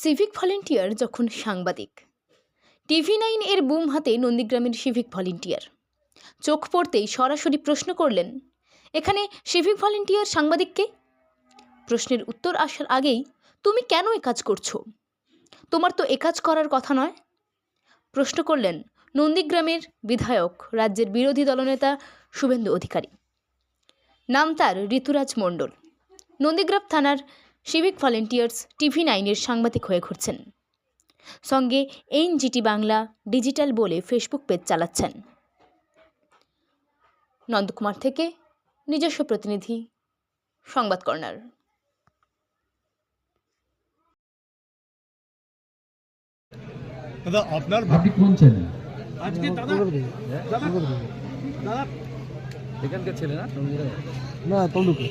Civic volunteer যখন সাংবাদিক TV nine এর বুম হাতে নন্দীগ্রামের সিভিক ভলেন্টিয়ার চোখ পড়তেই সরাসরি প্রশ্ন করলেন, এখানে সিভিক ভলেন্টিয়ার সাংবাদিককে প্রশ্নের উত্তর আসার আগেই, তুমি কেন কাজ করছ? তোমার তো কাজ করার কথা নয়? প্রশ্ন করলেন নন্দীগ্রামের বিধায়ক, রাজ্যের বিরোধী দলনেতা শুভেন্দু অধিকারী। নাম তার ঋতুরাজ মণ্ডল। নন্দীগ্রাম থানার সিভিক ভলেন্টিয়ার্স টিভি নাইনের সাংবাদিক হয়ে ঘুরছেন। সঙ্গে এনজিটি বাংলা ডিজিটাল বলে ফেসবুক পেজ চালাচ্ছেন। নন্দকুমার থেকে নিজস্ব প্রতিনিধি সংবাদ কর্নার। দাদা আপনার আপনি কোন চ্যানেল আজকে দাদা দাদা দাদা। এখানকার ছেলে না? না তমলুকে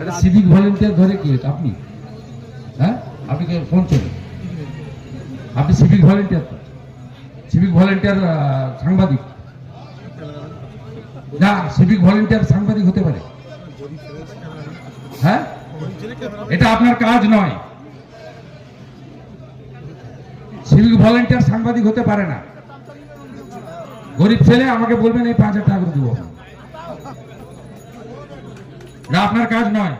একটা সিভিক ভলেন্টিয়ার ধরে কি আপনি? হ্যাঁ? আপনি কে- কোন চ্যানেল আপনি সিভিক ভলেন্টিয়ার সিভিক ভলেন্টিয়ার সাংবাদিক? না সিভিক ভলেন্টিয়ার সাংবাদিক হতে পারে। হ্যাঁ? এটা আপনার কাজ নয়। সিভিক ভলেন্টিয়ার সাংবাদিক হতে পারে না। গরিব ছেলে, আমাকে বলবেন, এই পাঁচ হাজার টাকা দেবো। না আপনার কাজ নয়।